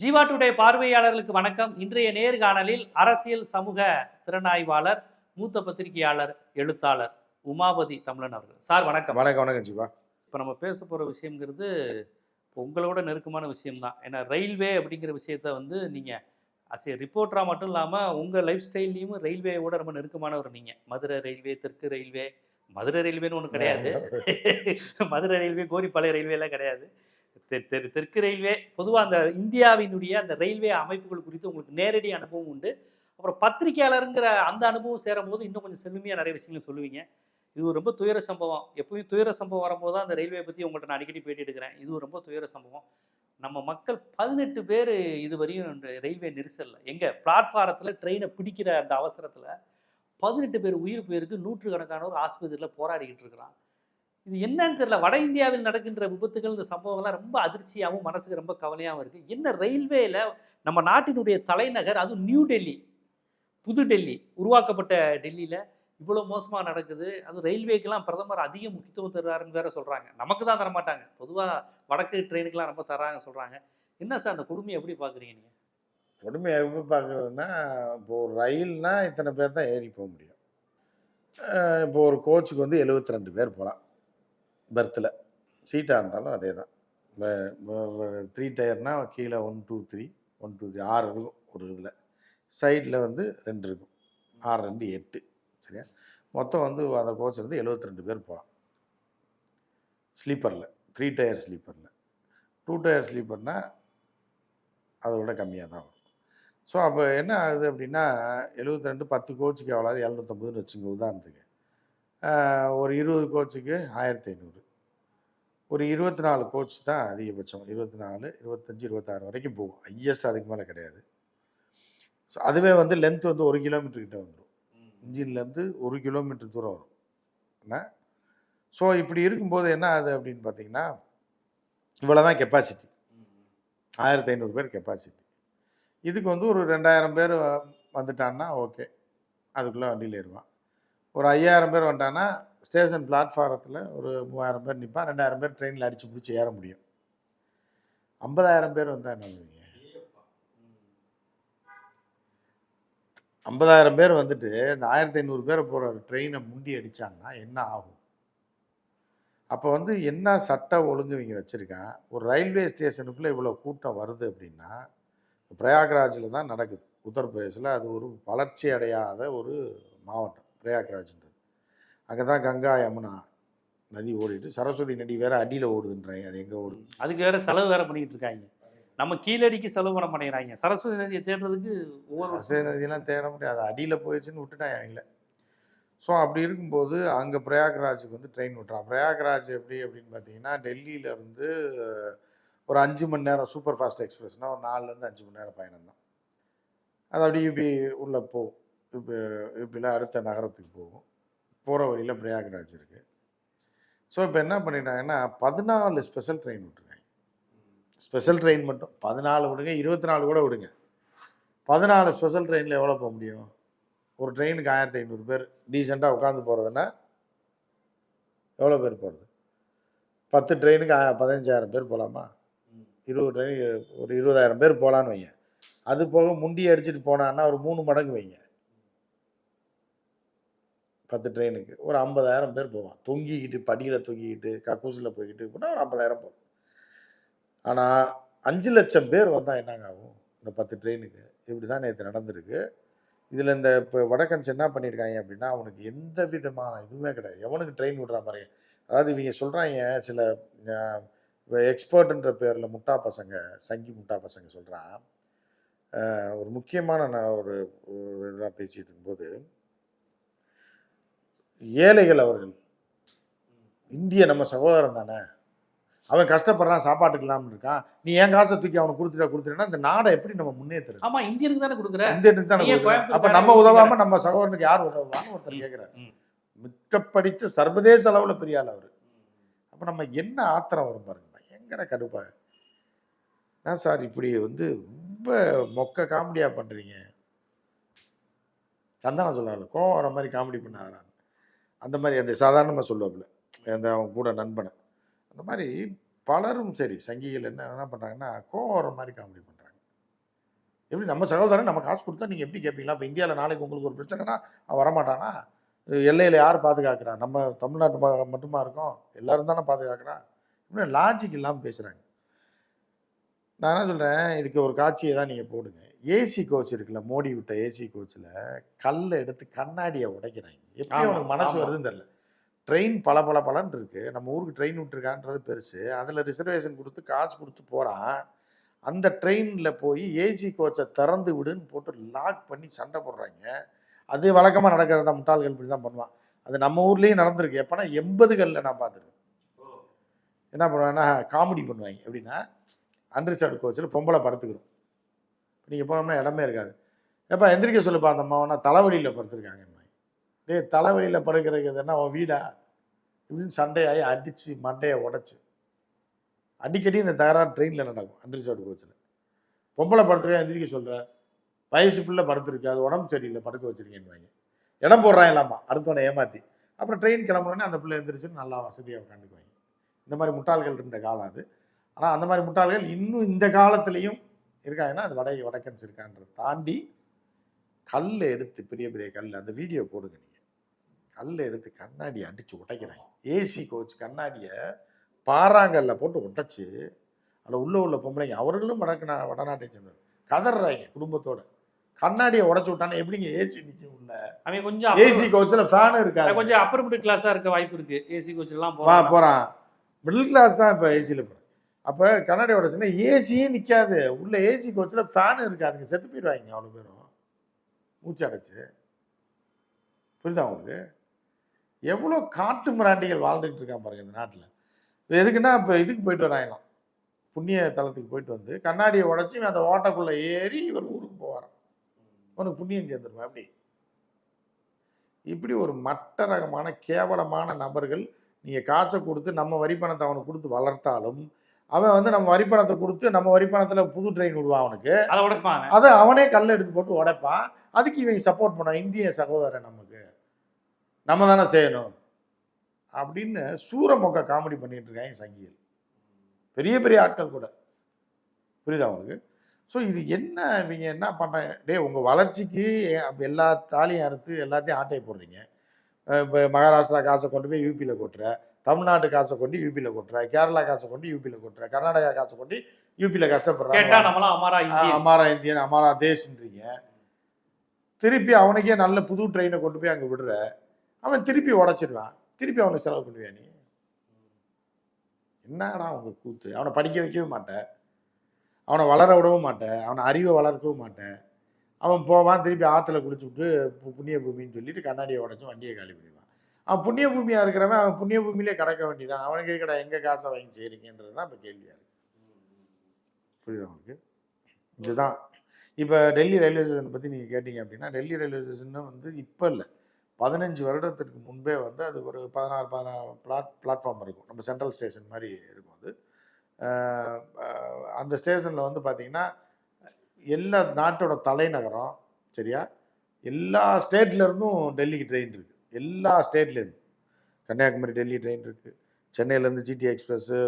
Jeeva today பார்வையாளர்களுக்கு வணக்கம். இன்றைய நேர்காணலில் அரசியல் சமூக திறனாய்வாளர் மூத்த பத்திரிகையாளர் எழுத்தாளர் உமாபதி தமிழன் அவர்கள். சார் வணக்கம். வணக்கம் வணக்கம் ஜீவா. இப்போ நம்ம பேச போகிற விஷயங்கிறது உங்களோட நெருக்கமான விஷயம்தான். ஏன்னா ரயில்வே அப்படிங்கிற விஷயத்த வந்து நீங்கள் ஏ ரிப்போர்ட்டராக மட்டும் இல்லாமல் உங்கள் லைஃப் ஸ்டைல்லையும் ரயில்வேயோட ரொம்ப நெருக்கமானவர் நீங்கள் மதுரை ரயில்வே தெற்கு ரயில்வே மதுரை ரயில்வேன்னு ஒன்று கிடையாது. மதுரை ரயில்வே கோரிப்பாளைய ரயில்வேலாம் கிடையாது. தெற்கு தெற்கு ரயில்வே பொதுவாக அந்த இந்தியாவினுடைய அந்த ரயில்வே அமைப்புகள் குறித்து உங்களுக்கு நேரடி அனுபவம் உண்டு. அப்புறம் பத்திரிகையாளருங்கிற அந்த அனுபவம் சேரும் போது இன்னும் கொஞ்சம் செழுமையாக நிறைய விஷயங்கள் சொல்லுவீங்க. இது ஒரு ரொம்ப துயர சம்பவம். எப்பவும் துயர சம்பவம் வரும்போது தான் அந்த ரயில்வே பற்றி உங்கள்கிட்ட நான் அடிக்கடி பேட்டி எடுக்கிறேன் இது ரொம்ப துயர சம்பவம். நம்ம மக்கள் பதினெட்டு பேர் இதுவரையும் ரயில்வே நெரிசலில். எங்கே? பிளாட்ஃபாரத்தில் ட்ரெயினை பிடிக்கிற அந்த அவசரத்தில் பதினெட்டு பேர் உயிர் போயிருக்கு. நூற்றுக்கணக்கானோர் ஆஸ்பத்திரியில் போராடிக்கிட்டு இருக்கிறான். இது என்னன்னு தெரியல. வட இந்தியாவில் நடக்கின்ற விபத்துகள் இந்த சம்பவங்கள்லாம் ரொம்ப அதிர்ச்சியாகவும் மனசுக்கு ரொம்ப கவலையாகவும் இருக்குது என்ன ரயில்வேயில் நம்ம நாட்டினுடைய தலைநகர் அதுவும் நியூ டெல்லி புது டெல்லி உருவாக்கப்பட்ட டெல்லியில் இவ்வளோ மோசமாக நடக்குது. அது ரயில்வேக்கெல்லாம் பிரதமர் அதிக முக்கியத்துவம் தருவாருன்னு வேற சொல்கிறாங்க நமக்கு தான் தரமாட்டாங்க. பொதுவாக வடக்கு ட்ரெயினுக்கெலாம் ரொம்ப தராங்க சொல்கிறாங்க என்ன சார் அந்த கொடுமையை எப்படி பார்க்குறீங்க நீங்கள் கொடுமை எப்படி பார்க்குறதுன்னா இப்போ ஒரு ரயில்னால் இத்தனை பேர் தான் ஏறி போக முடியும். இப்போ ஒரு கோச்சுக்கு வந்து 72 ரெண்டு பேர் போகலாம். பெர்த்தில் சீட்டாக இருந்தாலும் அதே தான் த்ரீ டயர்னால் கீழே one two three one two three ஆறு இருக்கும் ஒரு இதில். சைடில் வந்து ரெண்டு இருக்கும். ஆறு ரெண்டு எட்டு. சரியா? மொத்தம் வந்து அந்த கோச் வந்து 72 ரெண்டு பேர் போகலாம் ஸ்லீப்பரில் த்ரீ டயர் ஸ்லீப்பரில் டூ டயர் ஸ்லீப்பர்னால் அதை விட கம்மியாக தான் வரும். ஸோ அப்போ என்ன ஆகுது அப்படின்னா 72 ரெண்டு பத்து கோச்சுக்கு எவ்வளோ எழுநூற்றம்பதுன்னு வச்சுங்க உதாரணத்துக்கு. ஒரு இருபது கோச்சுக்கு ஆயிரத்தி ஐநூறு. ஒரு இருபத்தி நாலு கோச் தான் அதிகபட்சம். இருபத்தி நாலு இருபத்தஞ்சி இருபத்தாறு வரைக்கும் போகும். ஹையஸ்ட் அதுக்கு மேலே கிடையாது. ஸோ அதுவே வந்து லென்த் வந்து ஒரு கிலோமீட்டர் கிட்ட வந்துடும் இன்ஜின்லேருந்து ஒரு கிலோமீட்டர் தூரம் வரும். என்ன? ஸோ இப்படி இருக்கும்போது என்ன ஆகுது அப்படின்னு பார்த்தீங்கன்னா இவ்வளோ தான் கெப்பாசிட்டி ஆயிரத்தி ஐநூறு பேர் கெப்பாசிட்டி இதுக்கு வந்து ஒரு ரெண்டாயிரம் பேர் வ- வந்துட்டான்னா ஓகே அதுக்குள்ளே வண்டியில் ஏறுவான். ஒரு ஐயாயிரம் பேர் வந்துட்டாங்கன்னா ஸ்டேஷன் பிளாட்ஃபாரத்தில் ஒரு மூவாயிரம் பேர் நிற்பான் ரெண்டாயிரம் பேர் ட்ரெயினில் அடித்து பிடிச்சி ஏற முடியும். ஐம்பதாயிரம் பேர் வந்தால் என்ன பண்ணுவீங்க? ஐம்பதாயிரம் பேர் வந்துட்டு இந்த ஆயிரத்தி ஐநூறு பேர் போகிற ட்ரெயினை முண்டி அடித்தாங்கன்னா என்ன ஆகும்? அப்போ வந்து என்ன சட்ட ஒழுங்கு இவங்க வச்சுருக்கான் ஒரு ரயில்வே ஸ்டேஷனுக்குள்ளே இவ்வளோ கூட்டம் வருது அப்படின்னா பிரயாக்ராஜில் தான் நடக்குது. உத்தரப்பிரதேசில் அது ஒரு வளர்ச்சி அடையாத ஒரு மாவட்டம். பிரயாக்ராஜ்ன்றது. அங்கே தான் கங்கா யமுனா நதி ஓடிட்டு சரஸ்வதி நதி வேற அடியில் ஓடுதுன்றாங்க. அது எங்கே ஓடுது? அதுக்கு வேற செலவு வேற பண்ணிக்கிட்டு இருக்காங்க. நம்ம கீழடிக்கு செலவு பண்ண மாட்டேங்கிறாங்க சரஸ்வதி நதியை தேடுறதுக்கு ஒவ்வொரு சரஸ்வதி நதியெல்லாம் தேட முடியாது. அடியில் போயிடுச்சுன்னு விட்டுட்டாங்க அவங்கள ஸோ அப்படி இருக்கும்போது அங்கே பிரயாக்ராஜுக்கு வந்து ட்ரெயின் விட்றான் பிரயாக்ராஜ் எப்படி அப்படின்னு பார்த்தீங்கன்னா டெல்லியில இருந்து ஒரு அஞ்சு மணி நேரம் சூப்பர் ஃபாஸ்ட் எக்ஸ்பிரஸ்னால் ஒரு நாலுலேருந்து அஞ்சு மணி நேரம் பயணம் தான் அது அப்படி இப்படி உள்ளே போகும். இப்போ இப்படிலாம் அடுத்த நகரத்துக்கு போகும் போகிற வழியில் பிரயாகராஜ் இருக்குது ஸோ இப்போ என்ன பண்ணிட்டாங்கன்னா பதினாலு ஸ்பெஷல் ட்ரெயின் விட்டுருக்காங்க. ஸ்பெஷல் ட்ரெயின் மட்டும். பதினாலு விடுங்க இருபத்தி நாலு கூட விடுங்க. பதினாலு ஸ்பெஷல் ட்ரெயினில் எவ்வளோ போக முடியும்? ஒரு ட்ரெயினுக்கு ஆயிரத்தி ஐநூறு பேர் டீசெண்டாக உட்காந்து போகிறதுன்னா எவ்வளோ பேர் போகிறது பத்து ட்ரெயினுக்கு பதினஞ்சாயிரம் பேர் போகலாமா இருபது ட்ரெயின் ஒரு இருபதாயிரம் பேர் போகலான்னு வைங்க. அது போக முண்டி அடிச்சுட்டு போனான்னா ஒரு மூணு மடங்கு வைங்க. பத்து ட்ரெயினுக்கு ஒரு ஐம்பதாயிரம் பேர் போவான். தொங்கிக்கிட்டு படியில் தொங்கிக்கிட்டு கக்கூசில் போய்கிட்டு போனால் ஒரு ஐம்பதாயிரம் போகும். ஆனால் அஞ்சு லட்சம் பேர் வந்தால் என்னங்க ஆகும்? இந்த பத்து ட்ரெயினுக்கு இப்படி தான் நேற்று நடந்திருக்கு. இதில் இந்த இப்போ வடக்கன்ஸ் என்ன பண்ணியிருக்காங்க அப்படின்னா அவனுக்கு எந்த விதமான இதுவுமே கிடையாது. எவனுக்கு ட்ரெயின் விடுற மாதிரி அதாவது இவங்க சொல்கிறாங்க சில எக்ஸ்பர்ட்ன்ற பேரில் முட்டா பசங்க சங்கி முட்டா பசங்க சொல்கிறான் ஒரு முக்கியமான நான் ஒரு இதெல்லாம் பேசிகிட்டு இருக்கும்போது ஏழைகள் அவர்கள். இந்திய நம்ம சகோதரன் தானே? அவன் கஷ்டப்படுறான் சாப்பாட்டுக்கலாம்னு இருக்கான். நீ என் காசை தூக்கி அவனுக்கு கொடுத்துட்டா கொடுத்துட்டா இந்த நாடை எப்படி நம்ம முன்னேற்றுறது ஆமா இந்தியனுக்கு தானே கொடுக்குற? இந்தியனுக்கு தானே? அப்ப நம்ம? உதவாம நம்ம சகோதரனுக்கு யார் உதவுவான்னு ஒருத்தர் கேட்கிறார். மிக்க படித்து சர்வதேச அளவுல பெரிய ஆள் அவரு. அப்ப நம்ம என்ன ஆத்திரம் வரும் பாருங்க பயங்கர கடுப்பா. நான் சார் இப்படி வந்து ரொம்ப மொக்க காமெடியா பண்றீங்க? சந்தானம் சொல்லுவாங்க கோவம் வர மாதிரி காமெடி பண்ண அந்த மாதிரி அந்த சாதாரணமாக சொல்லுவாப்புல. அந்த அவங்க கூட நண்பனை. அந்த மாதிரி பலரும் சரி சங்கிகள் என்ன என்ன பண்ணுறாங்கன்னா கோவம் மாதிரி காமெடி பண்ணுறாங்க எப்படி நம்ம சகோதரன் நம்ம காசு கொடுத்தா நீங்கள் எப்படி கேட்பீங்களா இப்போ இந்தியாவில் நாளைக்கு உங்களுக்கு ஒரு பிரச்சனைனா அவன் வரமாட்டானா? எல்லையில் யார் பாதுகாக்கிறா? நம்ம தமிழ்நாட்டு ம- மட்டுமா இருக்கோம்? எல்லோரும் தானே பாதுகாக்கிறான் இப்படி லாஜிக் இல்லாமல் பேசுகிறாங்க நான் என்ன சொல்கிறேன் இதுக்கு ஒரு காட்சியை தான் நீங்கள் போடுங்க. ஏசி கோச் இருக்குல்ல மோடி விட்ட ஏசி கோச்சில் கல்லை எடுத்து கண்ணாடியை உடைக்கிறாங்க. எப்படி அவனுக்கு மனசு. வருதுன்னு தெரியல. ட்ரெயின் பல பல பலன் இருக்கு. நம்ம ஊருக்கு ட்ரெயின் விட்டுருக்கான்றது பெருசு. அதில் ரிசர்வேஷன் கொடுத்து காசு கொடுத்து போகிறான் அந்த ட்ரெயினில் போய் ஏசி கோச்சை திறந்து விடுன்னு போட்டு லாக் பண்ணி சண்டை போடுறாங்க. அது வழக்கமாக நடக்கிறதா முட்டாள்கள் இப்படி தான் பண்ணுவான். அது நம்ம ஊர்லேயும் நடந்திருக்கு. எப்போனா எண்பதுகளில் நான் பார்த்துருக்கேன். என்ன பண்ணுவாங்கன்னா காமெடி பண்ணுவாங்க. எப்படின்னா அன்ரிசர்வ் கோச்சில் பொம்பளை படுத்துக்கிறோம். நீங்கள் போனோம்னா இடமே இருக்காது. எப்போ எந்திரிக்க சொல்லுப்பா அந்த அம்மாவனா தலைவலியில் படுத்துருக்காங்க டேய் தலைவலியில் படுக்கிறதுக்கு என்ன அவன் வீடா? இப்படின்னு சண்டையாகி அடித்து மண்டையை உடச்சி. அடிக்கடி இந்த தகராறு ட்ரெயினில் நடக்கும் அன்ரிசர்வ் கோச்சில் பொம்பளை படுத்துருக்கா எந்திரிக்க சொல்கிற வயசு பிள்ளை படுத்துருக்கு அது உடம்பு சரியில்லை படுக்க வச்சிருக்கேன்னு இடம் போடுறான் இல்லாமா அடுத்தவனை ஏமாற்றி அப்புறம் ட்ரெயின் கிளம்புனோடனே அந்த பிள்ளை எந்திரிச்சுன்னு நல்லா வசதியாக உட்காந்துக்குவாங்க. இந்த மாதிரி முட்டாள்கள் இருந்த காலம் அது. ஆனால் அந்த மாதிரி முட்டாள்கள் இன்னும் இந்த காலத்துலேயும் இருக்காங்கன்னா அது வடை வடக்கன்ஸ் இருக்கான்றதை தாண்டி கல் எடுத்து பெரிய பெரிய கல் அந்த வீடியோ போடுங்க நீங்கள் கல் எடுத்து கண்ணாடி அடித்து உடைக்கிறாங்க. ஏசி கோச் கண்ணாடியை பாறாங்கல்ல போட்டு உடைச்சு அதில் உள்ள உள்ள பொம்பளைங்க அவர்களும் வடக்கு நா- வடநாட்டை சேர்ந்தவர். கதறாங்க குடும்பத்தோட. கண்ணாடியை உடைச்சு விட்டானே எப்படிங்க ஏசி நிற்கும் உள்ள அவன் கொஞ்சம் ஏசி கோச்சில் ஃபேன் இருக்காது கொஞ்சம் அப்பர் மிடில் கிளாஸா இருக்க வாய்ப்பு இருக்கு. ஏசி கோச் எல்லாம் வா போறான். போகிறான் மிடில் கிளாஸ் தான் இப்போ ஏசியில் போகிறேன் அப்போ கண்ணாடியோட சின்ன ஏசியே நிற்காது உள்ள ஏசி கோச்சில் ஃபேன் இருக்காதுங்க. செத்து போயிடுவாங்க அவ்வளோ பேரும். மூச்சு அடைச்சி. புரியுதா உங்களுக்கு? எவ்வளோ காட்டு மிராண்டிகள் வாழ்ந்துக்கிட்டு இருக்கான் பாருங்க இந்த நாட்டில். எதுக்குன்னா இப்போ இதுக்கு போயிட்டு வராங்களாம் புண்ணிய தலத்துக்கு போயிட்டு வந்து கண்ணாடியை உடைச்சி அந்த ஓட்டக்குள்ளே ஏறி இவர் ஊருக்கு போவார் உனக்கு புண்ணியம் சேர்ந்துருமா? அப்படி இப்படி ஒரு மட்ட ரகமான கேவலமான நபர்கள் நீங்கள் காசை கொடுத்து நம்ம வரி பணத்தை அவனுக்கு கொடுத்து வளர்த்தாலும் அவன் வந்து நம்ம வரி பணத்தை கொடுத்து நம்ம வரி பணத்தில் புது ட்ரெயின் விடுவான் அவனுக்கு. அதை உடைப்பான்? அதை அவனே கல்லை எடுத்து போட்டு உடைப்பான். அதுக்கு இவங்க சப்போர்ட் பண்ணான் இந்திய சகோதரன் நமக்கு. நம்ம தானே செய்யணும். அப்படின்னு சூர மொக்க காமெடி பண்ணிட்டு இருக்காங்க சங்கிகள் பெரிய பெரிய ஆட்கள் கூட. புரியுதா உங்களுக்கு? ஸோ இது என்ன இவங்க என்ன பண்ணுறாங்க டேய் உங்கள் வளர்ச்சிக்கு எல்லா தாலியும் அறுத்து எல்லாத்தையும் ஆட்டையை போடுறீங்க. இப்போ மகாராஷ்டிரா காசை கொண்டு போய் யூபியில் கொட்டுற. தமிழ்நாட்டு காசை கொண்டு யூபியில் கொட்டுற கேரளா காசை கொண்டு யூபியில் கொட்டுற கர்நாடகா காசை கொண்டு யூபியில் கஷ்டப்படுறாங்க அமாரா இந்தியன். அமாரா தேஷ்ன்றீங்க. திருப்பி அவனுக்கே நல்ல புது ட்ரெயினை கொண்டு போய் அங்கே விடுற. அவன் திருப்பி உடைச்சிடுவான். திருப்பி அவனுக்கு செலவு பண்ணுவியா நீ? என்னடா அவங்க கூத்து? அவனை படிக்க வைக்கவே மாட்டேன் அவனை வளர விடவும் மாட்டேன் அவனை அறிவை வளர்க்கவும் மாட்டேன் அவன் போவான் திருப்பி ஆற்றுல குளிச்சு விட்டு புண்ணிய பூமின்னு சொல்லிட்டு கண்ணாடியை உடைச்சு வண்டியை காலி பண்ணிடுவான். அவன் புண்ணிய பூமியாக இருக்கிறவன் அவன் புண்ணிய பூமியிலே கிடக்க வேண்டியதான் அவனுக்கு கடை எங்கே காசை வாங்கி செய்கிறீங்கன்றது தான் இப்போ கேள்வியாக இருக்கு. புரியுதா அவனுக்கு இதுதான். இப்போ டெல்லி ரயில்வே ஸ்டேஷனை பற்றி நீங்கள் கேட்டிங்க அப்படின்னா டெல்லி ரயில்வே ஸ்டேஷன் வந்து இப்போ இல்லை. பதினஞ்சு வருடத்திற்கு முன்பே வந்து அது ஒரு பதினாறு பதினாறு பிளாட் பிளாட்ஃபார்ம் இருக்கும். நம்ம சென்ட்ரல் ஸ்டேஷன் மாதிரி இருக்கும் அது. அந்த ஸ்டேஷனில் வந்து பார்த்திங்கன்னா எல்லா நாட்டோட தலைநகரம் சரியா? எல்லா ஸ்டேட்ல இருந்தும் டெல்லிக்கு ட்ரெயின் இருக்குது எல்லா ஸ்டேட்லேருந்து. கன்னியாகுமரி டெல்லி ட்ரெயின் இருக்குது சென்னையிலேருந்து ஜிடி எக்ஸ்பிரஸ்ஸு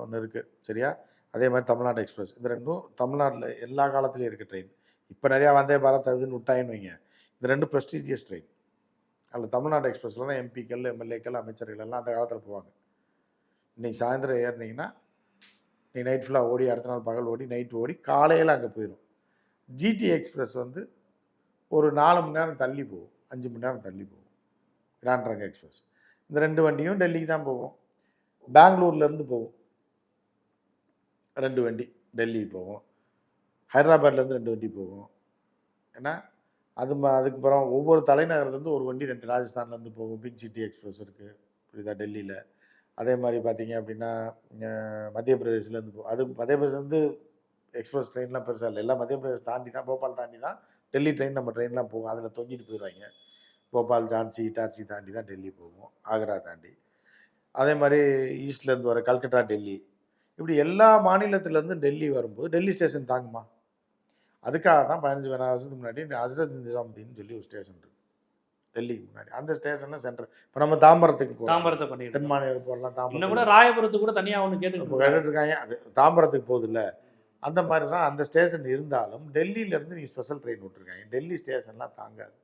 ஒன்று இருக்குது சரியா? அதே மாதிரி தமிழ்நாடு எக்ஸ்பிரஸ் இந்த ரெண்டும் தமிழ்நாட்டில் எல்லா காலத்துலேயும் இருக்குது ட்ரெயின். இப்போ நிறையா வந்தே பாரத் அதுன்னு விட்டாயின்னு வைங்க. இந்த ரெண்டும் ப்ரெஸ்டீஜியஸ் ட்ரெயின். அதில் தமிழ்நாடு எக்ஸ்பிரஸில் தான் எம்பிக்கள் எம்எல்ஏக்கள் அமைச்சர்கள் எல்லாம் அந்த காலத்தில் போவாங்க. இன்றைக்கி சாயந்தரம் ஏறினீங்கன்னா நீ நைட் ஃபுல்லாக ஓடி அடுத்த நாள் பகல் ஓடி நைட் ஓடி காலையில் அங்கே போயிடும் ஜிடி எக்ஸ்பிரஸ் வந்து ஒரு நாலு மணி நேரம் தள்ளி போகும். அஞ்சு மணி நேரம் தள்ளி போகும். கிராண்ட் ரங்க எக்ஸ்பிரஸ் இந்த ரெண்டு வண்டியும் டெல்லிக்கு தான் போகும். பெங்களூர்லேருந்து போகும். ரெண்டு வண்டி டெல்லி போகும். ஹைதராபாத்லேருந்து ரெண்டு வண்டி போகும். ஏன்னா அது ம- அதுக்கு அப்புறம் ஒவ்வொரு தலைநகரத்துலேருந்து ஒரு வண்டி ரெண்டு ராஜஸ்தான்லேருந்து போகும். பிங்க் சிட்டி எக்ஸ்பிரஸ் இருக்குது புரியுதா? டெல்லியில். அதே மாதிரி பார்த்தீங்க அப்படின்னா மத்திய பிரதேஷ்லேருந்து போ அது மத்திய பிரதேஷ்லேருந்து எக்ஸ்பிரஸ் ட்ரெயின்லாம் பெருசாக இல்லை. எல்லாம் மத்திய பிரதேஷ் தாண்டி தான் போபால் தாண்டி தான் டெல்லி ட்ரெயின் நம்ம ட்ரெயின்லாம் போகும். அதில் தொங்கிட்டு போயிடுவாங்க. போபால் ஜான்சி இட்டார்சி தாண்டி தான் டெல்லி போகும் ஆக்ரா தாண்டி. அதே மாதிரி ஈஸ்ட்லேருந்து வர கல்கட்டா டெல்லி. இப்படி எல்லா மாநிலத்திலேருந்து டெல்லி வரும்போது டெல்லி ஸ்டேஷன் தாங்குமா? அதுக்காக தான் பதினஞ்சு வேணா வருஷத்துக்கு முன்னாடி ஹசரத் நிசாமுதீன் சொல்லி ஒரு ஸ்டேஷன் இருக்கு. டெல்லிக்கு முன்னாடி. அந்த ஸ்டேஷனில் சென்ட்ரல் இப்போ நம்ம தாம்பரத்துக்கு போகிறோம் தாம்பரத்தை பண்ணிட்டு தென் மாநிலம் போகலாம் தாம்பரம் கூட ராயபுரத்துக்கு கூட தனியா ஒண்ணு இப்போ கேட்டு கேட்டுட்டு இருக்காங்க. அது தாம்பரத்துக்கு போகுது இல்லை அந்த மாதிரி தான் அந்த ஸ்டேஷன் இருந்தாலும் டெல்லியிலேருந்து நீ ஸ்பெஷல் ட்ரெயின் விட்ருக்காங்க டெல்லி ஸ்டேஷன்லாம் தாங்காது.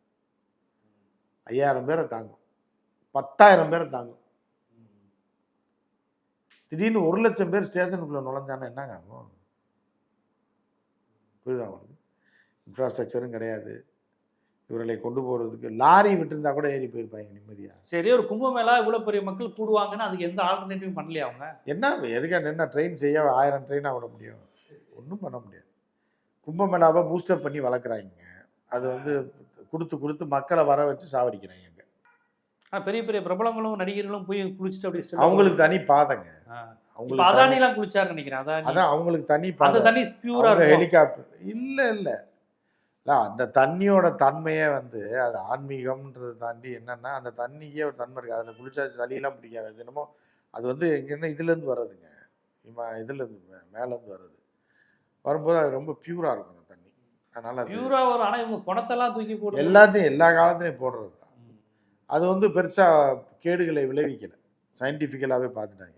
ஐயாயிரம் பேரை தாங்கும். பத்தாயிரம் பேரை தாங்கும். திடீர்னு ஒரு லட்சம் பேர் ஸ்டேஷனுக்குள்ளே நுழைஞ்சானா என்னங்க ஆகும்? புரியுதா உங்களுக்கு? இன்ஃப்ராஸ்ட்ரக்சரும் கிடையாது. இவர்களை கொண்டு போகிறதுக்கு லாரி விட்டுருந்தா கூட ஏறி போயிருப்பாங்க நிம்மதியாக சரி ஒரு கும்பமேளா இவ்வளவு பெரிய மக்கள் கூடுவாங்கன்னு அதுக்கு எந்த ஆல்டர்னேட்டிவும் பண்ணலையா அவங்க? என்ன எதுக்காக என்ன ட்ரெயின் செய்ய ஆயிரம் ட்ரெயினாக விட முடியும்? ஒன்றும் பண்ண முடியாது. கும்பமேளாவை பூஸ்டர் பண்ணி வளர்க்குறாங்க. அது வந்து கொடுத்து கொடுத்து மக்களை வர வச்சு சாவடிக்கிறாங்க அங்க. ஆனா பெரிய பெரிய பிரபலங்களும் நடிகர்களும் போய் குளிச்சுட்டு still அவங்களுக்கு தனி பாதைங்க. அவங்களுக்கு தனி- அதானி எல்லாம் குளிச்சாரு நினைக்கிறேன். அதானி. அதான் அவங்களுக்கு தனி அந்த பாதை. தண்ணி பியூரா அவங்க இருக்கும். ஹெலிகாப்டர் இல்லை இல்லை. இல்லை அந்த தண்ணியோட தன்மையே வந்து அது ஆன்மீகம்ன்றதை தாண்டி என்னன்னா அந்த தண்ணிக்கே ஒரு தன்மை இருக்குது அதில் குளிச்சா சளியெல்லாம் பிடிக்காது. என்னமோ அது வந்து எங்கன்னா இதுலேருந்து வர்றதுங்க. இம்மா இதுலேருந்து மேலேருந்து வர்றது. வரும்போது அது ரொம்ப பியூராக இருக்கும். அதனால் அது பியூரா வரும். ஆனா இவங்க குணத்தெல்லாம் தூக்கி போட்டு எல்லாத்தையும் எல்லா காலத்துலையும் போடுறது தான். அது வந்து பெருசாக கேடுகளை விளைவிக்கலை. சயின்டிஃபிக்கலாகவே பார்த்துட்டாங்க.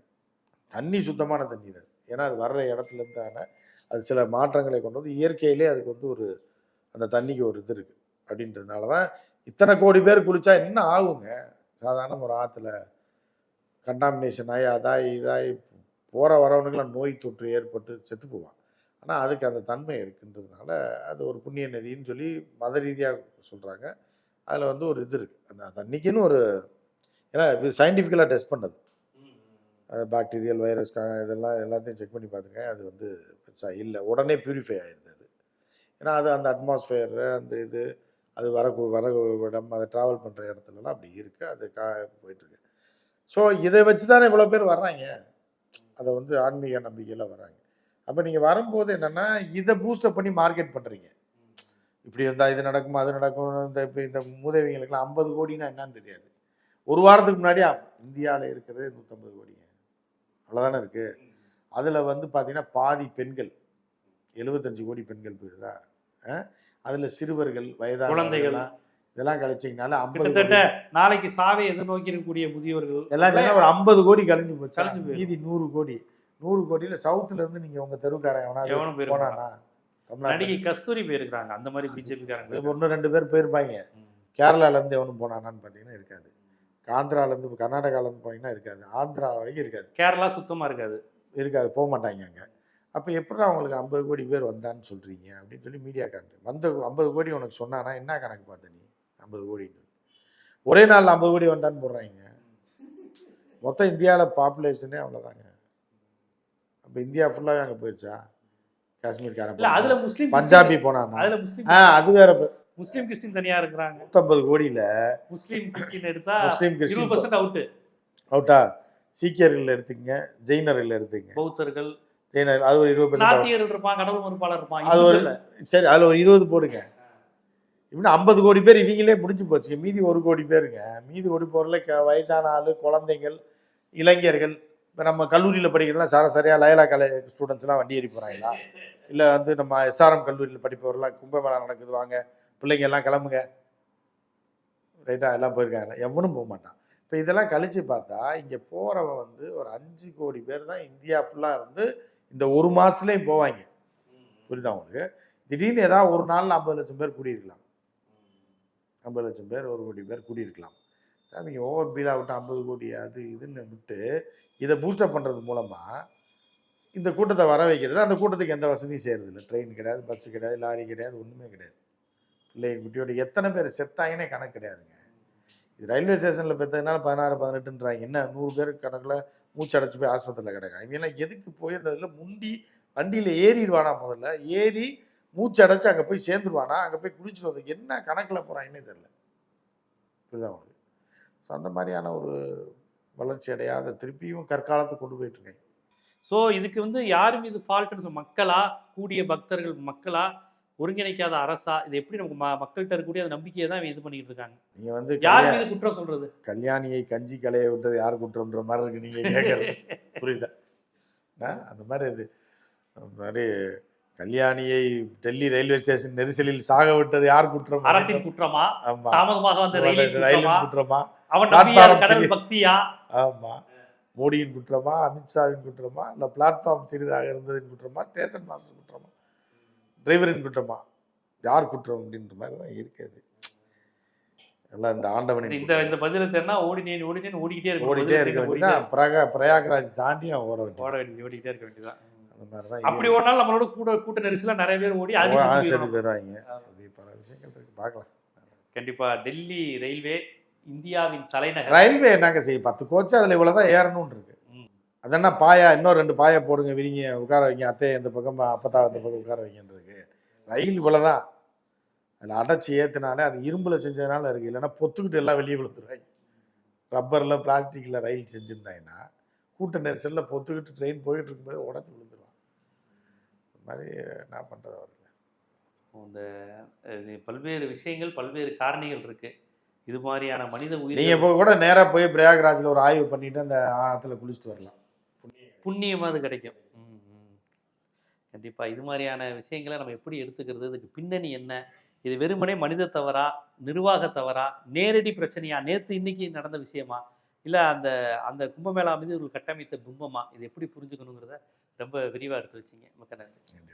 தண்ணி சுத்தமான தண்ணி தான். ஏன்னா அது வர்ற இடத்துல இருந்தான அது சில மாற்றங்களை கொண்டு வந்து இயற்கையிலே அதுக்கு வந்து ஒரு அந்த தண்ணிக்கு ஒரு இது இருக்குது அப்படின்றதுனால தான் இத்தனை கோடி பேர் குளிச்சா என்ன ஆகுங்க? சாதாரண ஒரு ஆற்றுல கண்டாமினேஷன் ஆகி அதாகி இதாகி போகிற வரவனுக்கெல்லாம் நோய் தொற்று ஏற்பட்டு செத்து போவான் ஆனால் அதுக்கு அந்த தன்மை இருக்குன்றதுனால அது ஒரு புண்ணிய நதின்னு சொல்லி மத ரீதியாக சொல்கிறாங்க அதில் வந்து ஒரு இது இருக்குது அந்த தண்ணிக்குன்னு ஒரு ஏன்னா இது சயின்டிஃபிக்கலாக டெஸ்ட் பண்ணது. பாக்டீரியல் வைரஸ் இதெல்லாம் எல்லாத்தையும் செக் பண்ணி பார்த்துருக்கேன். அது வந்து பெருசாக இல்லை. உடனே பியூரிஃபை ஆயிருது அது. ஏன்னா அது அந்த அட்மாஸ்ஃபியர் அந்த இது அது வர வர இடம் அதை ட்ராவல் பண்ணுற இடத்துலலாம் அப்படி இருக்குது அது கா போயிட்டுருக்கு. ஸோ இதை வச்சு தானே இவ்வளோ பேர் வர்றாங்க. அதை வந்து ஆன்மீக நம்பிக்கையில் வர்றாங்க. அப்போ நீங்கள் வரும்போது என்னென்னா இதை பூஸ்டப் பண்ணி மார்க்கெட் பண்ணுறீங்க இப்படி இருந்தால் இது நடக்கும் அது நடக்கும் இந்த இப்போ இந்த மூதேவிங்களுக்குலாம் ஐம்பது கோடினா என்னன்னு தெரியாது. ஒரு வாரத்துக்கு முன்னாடி இந்தியாவில் இருக்கிறது நூற்றம்பது கோடிங்க. அவ்வளோதானே இருக்குது அதில் வந்து பார்த்தீங்கன்னா பாதி பெண்கள் எழுபத்தஞ்சு கோடி பெண்கள் போயிருதா? அதில் சிறுவர்கள் வயதான குழந்தைகள். இதெல்லாம் கழிச்சிங்கனால கிட்டத்தட்ட நாளைக்கு சாவை எதிர்நோக்கி இருக்கக்கூடிய முதியோர்கள் எல்லாம் ஒரு ஐம்பது கோடி கழிஞ்சு போச்சு. மீதி நூறு கோடி. நூறு கோடியில சவுத்துல இருந்து நீங்க உங்க தெருவுக்காரன் எவனாவது போனானா நடிகை கஸ்தூரி போயிருக்காங்க அந்த மாதிரி பிஜேபி காரங்க ஒன்று ரெண்டு பேர் போயிருப்பாங்க. கேரளால இருந்து எவனும் போனானான்னு பார்த்தீங்கன்னா இருக்காது. ஆந்திரால இருந்து கர்நாடகால இருந்து போனீங்கன்னா இருக்காது. ஆந்திரா வரைக்கும் இருக்காது. கேரளா சுத்தமா இருக்காது. இருக்காது. போக மாட்டாங்க அங்கே. அப்போ எப்படி அவங்களுக்கு ஐம்பது கோடி பேர் வந்தான்னு சொல்கிறீங்க அப்படின்னு சொல்லி மீடியா காட்டு வந்த ஐம்பது கோடி உனக்கு சொன்னானா என்ன கணக்கு பார்த்த நீ? ஐம்பது கோடின்னு. ஒரே நாளில் ஐம்பது கோடி வந்தான்னு போடுறாங்க. மொத்தம் இந்தியாவில் பாப்புலேஷனே அவ்வளோதாங்க அப்போ இந்தியா ஃபுல்லாக அங்கே போயிடுச்சா காஷ்மீர்காரன் இல்ல அதுல? முஸ்லீம் பஞ்சாபி போனானா? அதுல முஸ்லீம் ஆ அது வேற முஸ்லீம் கிறிஸ்டின் தனியா இருக்கிறாங்க. நூற்றம்பது கோடியில் முஸ்லீம் கிறிஸ்டின் எடுத்தா முஸ்லீம் கிறிஸ்டின் பர்சன்ட் அவுட்டு அவுட்டா? சீக்கியர்கள் எடுத்துங்க ஜெயினர்கள் எடுத்துங்க. பௌத்தர்கள். ஜெயினர் அது ஒரு இருபது பர்சன்ட் இருப்பான் கடவுள் மறுப்பாளர் இருப்பான். அது ஒரு. சரி அதில் ஒரு இருபது போடுங்க. இப்படின்னா ஐம்பது கோடி பேர் இவங்களே முடிஞ்சு போச்சுங்க. மீதி ஒரு கோடி பேருங்க. மீதி ஒரு பொருளை வயசான ஆள் குழந்தைகள் இளைஞர்கள் இப்போ நம்ம கல்லூரியில் படிக்கிறதெல்லாம் சார சரியாக லயலா கலை ஸ்டூடெண்ட்ஸ்லாம் வண்டி ஏறி போகிறாங்களா இல்லை வந்து நம்ம எஸ்ஆர்எம் கல்லூரியில் படிப்பவர்லாம் கும்பமேளா நடக்குது வாங்க. பிள்ளைங்க எல்லாம் கிளம்புங்க. ரைட்டாக எல்லாம் போயிருக்காங்க. எவனும் போக மாட்டான். இப்போ இதெல்லாம் கழித்து பார்த்தா இங்கே போகிறவன் வந்து ஒரு அஞ்சு கோடி பேர் தான் இந்தியா ஃபுல்லாக இருந்து இந்த ஒரு மாதத்துலேயும் போவாங்க. புரியுதா உங்களுக்கு? திடீர்னு ஏதாவது ஒரு நாளில் ஐம்பது லட்சம் பேர் கூடியிருக்கலாம். ஐம்பது லட்சம் பேர் ஒரு கோடி பேர் கூடியிருக்கலாம். நீங்கள் ஓவர் பீலாக விட்டு ஐம்பது கோடி அது இதுன்னு விட்டு இதை பூஸ்டப் பண்ணுறது மூலமாக இந்த கூட்டத்தை வர வைக்கிறது. அந்த கூட்டத்துக்கு எந்த வசதியும் செய்கிறது இல்லை ட்ரெயின் கிடையாது பஸ்ஸு கிடையாது லாரி கிடையாது ஒன்றுமே கிடையாது. பிள்ளைங்க குட்டியோட எத்தனை பேர் செத்தாங்கன்னே கணக்கு கிடையாதுங்க. இது ரயில்வே ஸ்டேஷனில் பெற்றதுனால பதினாறு பதினெட்டுன்றாங்க. என்ன நூறு பேர் கணக்கில் மூச்சு அடைச்சி போய் ஆஸ்பத்திரியில் கிடக்காங்க. இவங்கெல்லாம் எதுக்கு போய் அந்த இதில் முண்டி வண்டியில் ஏறிடுவானா முதல்ல? ஏறி மூச்சு அடைச்சி அங்கே போய் சேர்ந்துருவானா? அங்கே போய் குடிச்சிட்டு வந்து என்ன கணக்கில் போகிறாங்கன்னே தெரில புரியுதா உங்களுக்கு? ஸோ அந்த மாதிரியான ஒரு வளர்ச்சி அடையாத திருப்பியும் கற்காலத்துக்கு கொண்டு போயிட்டு இருக்கேன். சோ இதுக்கு வந்து யார் மீது ஃபால்ட்னு மக்களா? கூடிய பக்தர்கள் மக்களா? ஒருங்கிணைக்காத அரசா? இது எப்படி நமக்கு மக்கள்கிட்ட இருக்கக்கூடிய அந்த நம்பிக்கையை தான் இது பண்ணிட்டு இருக்காங்க. நீங்கள் வந்து யார் மீது குற்றம் சொல்றது? கல்யாணியை கஞ்சி கலைய விட்டது யார் குற்றம்ன்ற மாதிரி இருக்கு நீங்கள் கேட்குறது புரியுதா? அந்த மாதிரி இது. மாதிரி கல்யாணியை டெல்லி ரயில்வே ஸ்டேஷன் நெரிசலில் சாக விட்டது யார் குற்றம்? அரசின் குற்றமா? தாமதமாக வந்த ரயிலின் குற்றமா? அவன் கடவுள். பக்தியா? ஆமா. மோடியின் குற்றமா அமித்ஷாவின் குற்றமா இல்லை பிளாட்ஃபார்ம் சிறிதாக இருந்ததின் குற்றமா ஸ்டேஷன் மாஸ்டர் குற்றமா டிரைவரின் குற்றமா யார் குற்றம் அப்படின்ற மாதிரி தான் இருக்குது எல்லாம் இந்த ஆண்டவனின் இந்த இந்த பதில தேர்னா ஓடினேன் ஓடினேன் ஓடிக்கிட்டே இருக்கு ஓடிட்டே இருக்க வேண்டியதான் பிரகா பிரயாக்ராஜ் தாண்டியும் ஓட வேண்டியது. ஓட வேண்டியது ஓடிக்கிட்டே இருக்க வேண்டியதான் அந்த மாதிரி தான் அப்படி ஓடினாலும் நம்மளோட கூட கூட்ட நெரிசலா நிறைய பேர் ஓடி அது சரி போயிடுவாங்க. பல விஷயங்கள் இருக்கு. பார்க்கலாம். கண்டிப்பா டெல்லி ரயில்வே இந்தியாவின் தலைநகர். ரயில்வே என்னங்க செய்யும்? பத்து கோச்சு அதில் இவ்வளோ தான் ஏறணும்னு இருக்கு. அதென்ன பாயா? இன்னும் ரெண்டு பாயா போடுங்க விரிங்க உட்கார வைங்க அத்தையை இந்த பக்கம் அப்பத்தா இந்த பக்கம் உட்கார வைங்கன்றிருக்கு ரயில் இவ்வளோ தான் அதில் அடைச்சி ஏற்றுனாலே அது இரும்பில் செஞ்சதுனால இருக்குது இல்லைன்னா பொத்துக்கிட்டு எல்லாம் வெளியே விழுந்துருவாங்க. ரப்பரில் பிளாஸ்டிக்கில் ரயில் செஞ்சுருந்தாங்கன்னா கூட்ட நெரிசலில் பொத்துக்கிட்டு ட்ரெயின் போயிட்டு இருக்கும்போது உடச்சி விழுந்துருவான் இந்த மாதிரி என்ன பண்ணுறது அவர்கள் இந்த பல்வேறு விஷயங்கள் பல்வேறு காரணிகள் இருக்கு. இது மாதிரியான மனித நீங்கள் உயிர் இப்போ கூட நேராக போய் பிரயாக்ராஜில் ஒரு ஆய்வு பண்ணிட்டு அந்த ஆற்றுல குளிச்சுட்டு வரலாம். புண்ணியமா அது கிடைக்கும். ம், ம். கண்டிப்பா இது மாதிரியான விஷயங்களை நம்ம எப்படி எடுத்துக்கிறது? இதுக்கு பின்னணி என்ன? இது வெறுமனே மனித தவறா? நிர்வாக தவறா? நேரடி பிரச்சனையா? நேத்து இன்னைக்கு நடந்த விஷயமா? இல்ல அந்த அந்த கும்பமேளா மீது இவர்கள் கட்டமைத்த பிம்பமா? இது எப்படி புரிஞ்சுக்கணுங்கிறத ரொம்ப விரிவா எடுத்து வச்சீங்க. மிக்க நன்றி.